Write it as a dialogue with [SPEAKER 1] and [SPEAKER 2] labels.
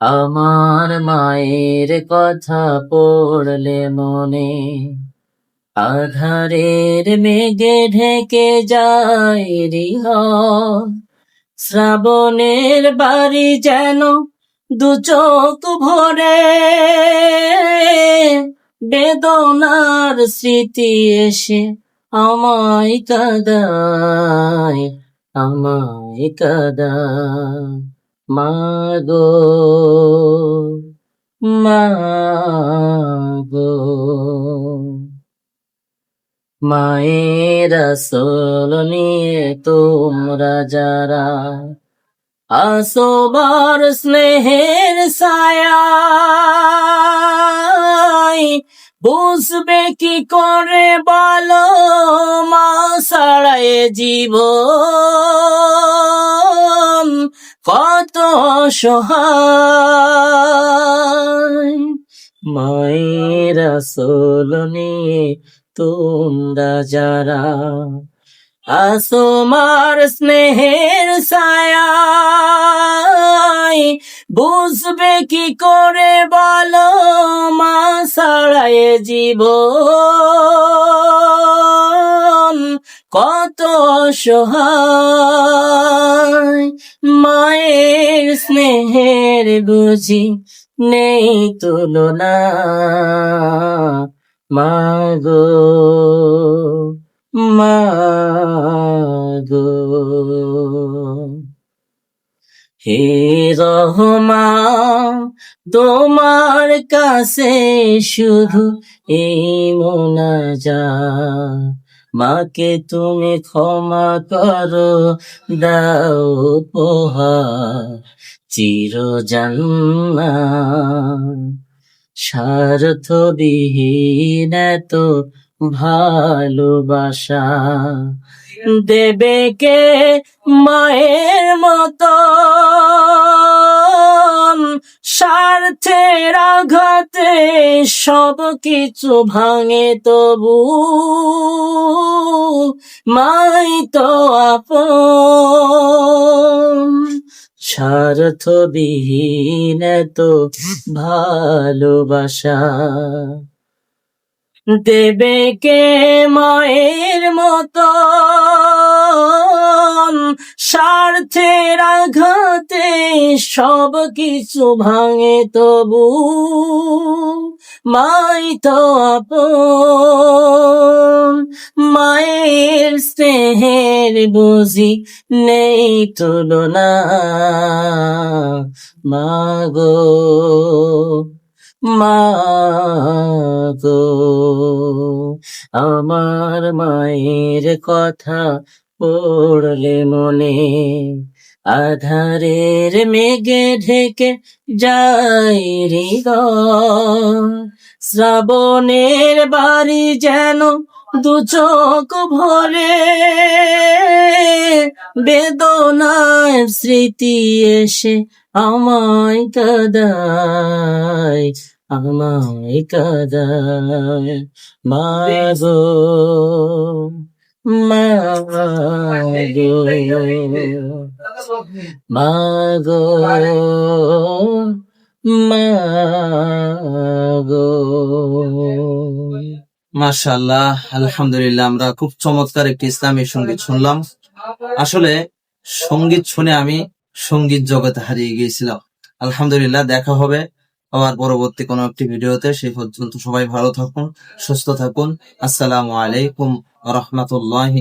[SPEAKER 1] আমার মায়ের কথা পড়লে মনে আধারের মেঘে ঢেকে যায় রিহ শ্রাবণের বাড়ি যেন দু চোখ ভরে, বেদনার স্মৃতি এসে আমায় কাদায় আমায় কাদায়। মাগো মাগো। মায়ের আসল নিয়ে তোমরা যারা আসবার স্নেহের ছায়ায়, বুঝবে কি করে বলো মা সারায় জীবন? কত সহায় মায়ের আসল নিয়ে তোমরা যারা আসমার স্নেহের ছায়ায়, বুঝবে কি করে বলো মা সারায় জীবন? কত সহায় মায়ের স্নেহের বুঝি নেই তুলনা। মাগো মাগো হে রহমা তোমার কাছে শুধু এই মোনাজা মাকে তুমি ক্ষমা করো, দাও উপহার চির জান্না স্বার্থ বিহীন তো ভালোবাসা, দেবে কে মায়ের মতো? স্বার্থের আঘাতে সব কিছু ভাঙে তবু। মাই তো আপন। স্বার্থ বিহীন তো ভালোবাসা। দেবে কে মায়ের মতো? স্বার্থের আঘাতে সব কিছু ভাঙে তবু মাই তো আপন। মায়ের স্নেহের বুঝি নেই তুলনা। মাগো মাগো আমার মায়ের কথা পড়লে মনে আধারের মেঘে ঢেকে যায় রে শ্রাবণের বাড়ি যেন দু চোখ ভরে বেদনার স্মৃতি এসে আমায় কাদায় আমায় কাদায়। মাগো মাগো মাগো মাগো
[SPEAKER 2] মাশাআল্লাহ, আলহামদুলিল্লাহ, আমরা খুব চমৎকার একটি ইসলামী সংগীত শুনলাম। আসলে সংগীত শুনে আমি সংগীত জগতে হারিয়ে গিয়েছিলাম। আলহামদুলিল্লাহ, দেখা হবে আবার পরবর্তী কোনো একটি ভিডিওতে। সেই পর্যন্ত সবাই ভালো থাকুন, সুস্থ থাকুন। আসসালামু আলাইকুম রহমতুল্লাহ